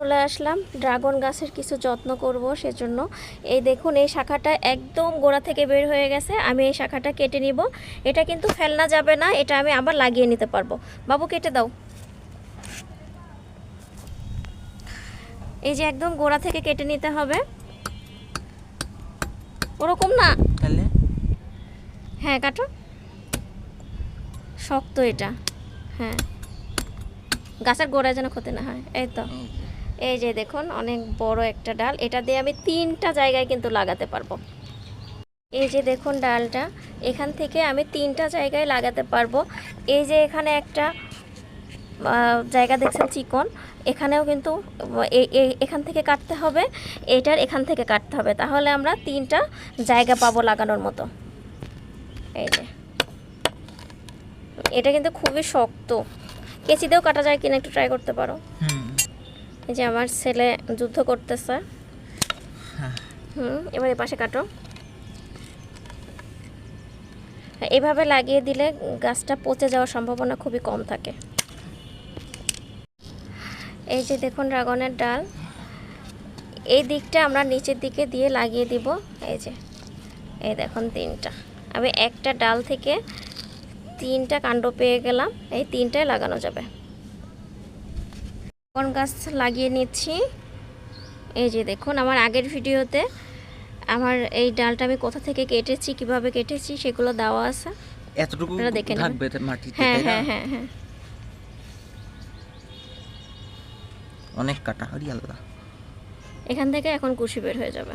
চলে আসলাম। ড্রাগন গাছের কিছু যত্ন করব সেজন্য। এই দেখুন এই শাখাটা একদম গোড়া থেকে বের হয়ে গেছে। আমি এই শাখাটা কেটে নিব। এটা কিন্তু ফেলনা যাবে না এটা আমি আবার লাগিয়ে নিতে পারব। বাবু কেটে দাও। এই যে একদম গোড়া থেকে কেটে নিতে হবে। ওরকম না? হ্যাঁ কাটো। শক্ত এটা। হ্যাঁ। গাছের গোড়ায় যেন ক্ষতি না হয়। এই তো। এই যে দেখুন, অনেক বড় একটা ডাল। এটা দিয়ে আমি তিনটা জায়গায় কিন্তু লাগাতে পারব। এই যে দেখুন ডালটা, এখান থেকে আমি তিনটা জায়গায় লাগাতে পারব। এই যে এখানে একটা জায়গা দেখছেন চিকন। এখানেও কিন্তু এখান থেকে কাটতে হবে, এটার এখান থেকে কাটতে হবে। তাহলে আমরা তিনটা জায়গা পাবো লাগানোর মতো। এই যে। এটা কিন্তু খুবই শক্ত। কেচিতেও কাটা যায় কিনা একটু ট্রাই করতে পারো। এই যে আমার ছেলে যুদ্ধ করতেছে। হুম এবার পাশে কাটো। হ্যাঁ, এভাবে লাগিয়ে দিলে গাছটা পচে যাওয়ার সম্ভাবনা খুবই কম থাকে। এই যে দেখুন ড্রাগনের ডাল। এই দিকটা আমরা নিচের দিকে দিয়ে লাগিয়ে দিব। এই যে এই দেখুন তিনটা। আমি একটা ডাল থেকে তিনটা কাণ্ড পেয়ে গেলাম। এই তিনটায় লাগানো যাবে। কোন গাছ লাগিয়ে নিচ্ছি। এই যে দেখুন আমার আগের ভিডিওতে আমার এই ডালটা আমি কোথা থেকে কেটেছি কীভাবে কেটেছি সেগুলো দেওয়া আছে। এতটুকু দেখে। থাকবে মাটিতে হ্যাঁ হ্যাঁ হ্যাঁ হ্যাঁ। অনেক কাটা হরি আল্লাহ। এখান থেকে এখন কুশি বের হয়ে যাবে।